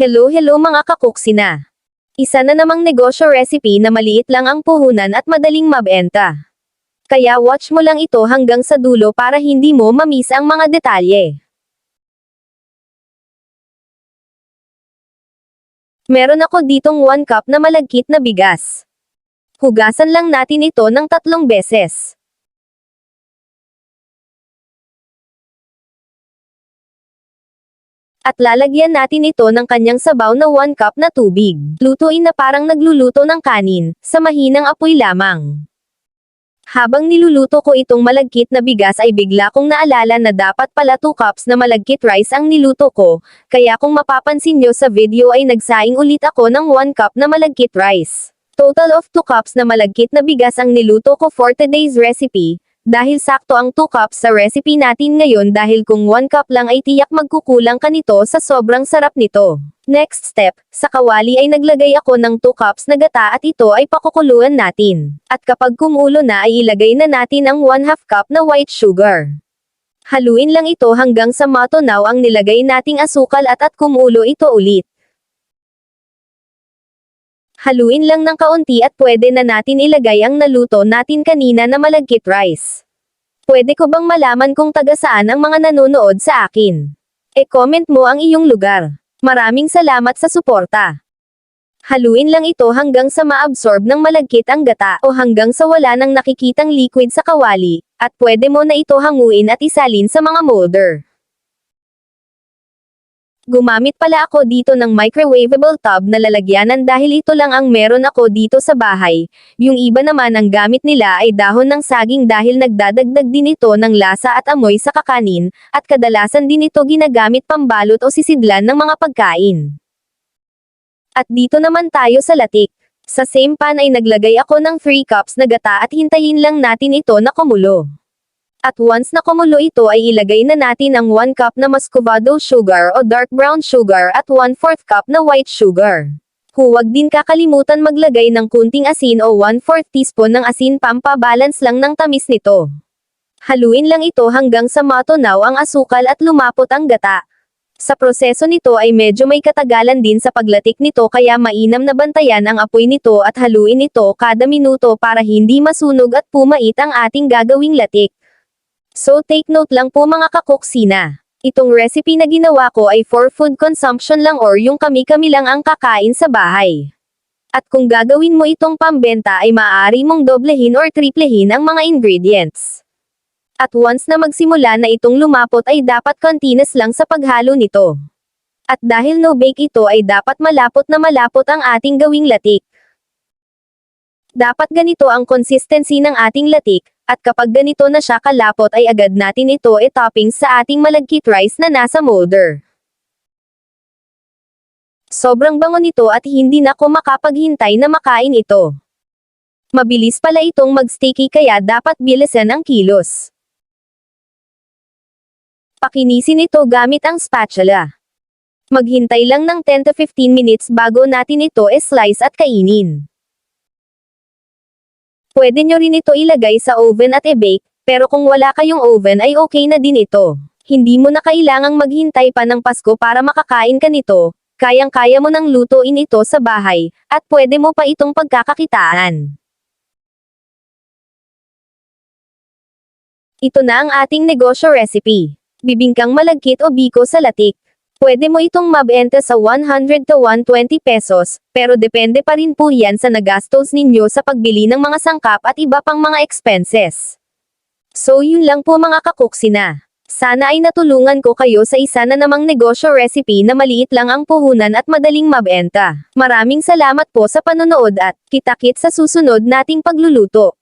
Hello hello mga kakuksina. Isa na namang negosyo recipe na maliit lang ang puhunan at madaling mabenta. Kaya watch mo lang ito hanggang sa dulo para hindi mo mamiss ang mga detalye. Meron ako ditong 1 cup na malagkit na bigas. Hugasan lang natin ito ng tatlong beses. At lalagyan natin ito ng kanyang sabaw na 1 cup na tubig. Lutuin na parang nagluluto ng kanin, sa mahinang apoy lamang. Habang niluluto ko itong malagkit na bigas ay bigla kong naalala na dapat pala 2 cups na malagkit rice ang niluto ko, kaya kung mapapansin nyo sa video ay nagsaing ulit ako ng 1 cup na malagkit rice. Total of 2 cups na malagkit na bigas ang niluto ko for today's recipe, dahil sakto ang 2 cups sa recipe natin ngayon dahil kung 1 cup lang ay tiyak magkukulang ka nito sa sobrang sarap nito. Next step, sa kawali ay naglagay ako ng 2 cups na gata at ito ay pakukuluan natin. At kapag kumulo na ay ilagay na natin ang 1 half cup na white sugar. Haluin lang ito hanggang sa matunaw ang nilagay nating asukal at at kumulo ito ulit. Haluin lang ng kaunti at pwede na natin ilagay ang naluto natin kanina na malagkit rice. Pwede ko bang malaman kung taga saan ang mga nanonood sa akin? E-comment mo ang iyong lugar. Maraming salamat sa suporta. Haluin lang ito hanggang sa maabsorb ng malagkit ang gata o hanggang sa wala nang nakikitang liquid sa kawali, at pwede mo na ito hanguin at isalin sa mga molder. Gumamit pala ako dito ng microwavable tub na lalagyanan dahil ito lang ang meron ako dito sa bahay. Yung iba naman ang gamit nila ay dahon ng saging dahil nagdadagdag din ito ng lasa at amoy sa kakanin, at kadalasan din ito ginagamit pambalot o sisidlan ng mga pagkain. At dito naman tayo sa latik. Sa same pan ay naglagay ako ng 3 cups na gata at hintayin lang natin ito na kumulo. At once na kumulo ito ay ilagay na natin ang 1 cup na muscovado sugar o dark brown sugar at 1 4 cup na white sugar. Huwag din kakalimutan maglagay ng kunting asin o 1 4 teaspoon ng asin pampabalance lang ng tamis nito. Haluin lang ito hanggang sa matunaw ang asukal at lumapot ang gata. Sa proseso nito ay medyo may katagalan din sa paglatik nito kaya mainam na bantayan ang apoy nito at haluin ito kada minuto para hindi masunog at pumait ang ating gagawing latik. So take note lang po mga kakuksina. Itong recipe na ginawa ko ay for food consumption lang or yung kami-kami lang ang kakain sa bahay. At kung gagawin mo itong pambenta ay maaari mong doblehin or triplehin ang mga ingredients. At once na magsimula na itong lumapot ay dapat continuous lang sa paghalo nito. At dahil no bake ito ay dapat malapot na malapot ang ating gawing latik. Dapat ganito ang consistency ng ating latik, at kapag ganito na siya kalapot ay agad natin ito e-toppings sa ating malagkit rice na nasa molder. Sobrang bango nito at hindi na ko makapaghintay na makain ito. Mabilis pala itong mag-sticky kaya dapat bilisan ang kilos. Pakinisin ito gamit ang spatula. Maghintay lang ng 10 to 15 minutes bago natin ito e-slice at kainin. Pwede nyo rin ito ilagay sa oven at e-bake, pero kung wala kayong oven ay okay na din ito. Hindi mo na kailangang maghintay pa ng Pasko para makakain ka nito, kayang-kaya mo nang lutuin ito sa bahay, at pwede mo pa itong pagkakakitaan. Ito na ang ating negosyo recipe. Bibingkang malagkit o biko sa latik. Pwede mo itong mabenta sa 100 to 120 pesos, pero depende pa rin po yan sa nagastos ninyo sa pagbili ng mga sangkap at iba pang mga expenses. So yun lang po mga kakuksina. Sana ay natulungan ko kayo sa isa na namang negosyo recipe na maliit lang ang puhunan at madaling mabenta. Maraming salamat po sa panonood at kita-kit sa susunod nating pagluluto.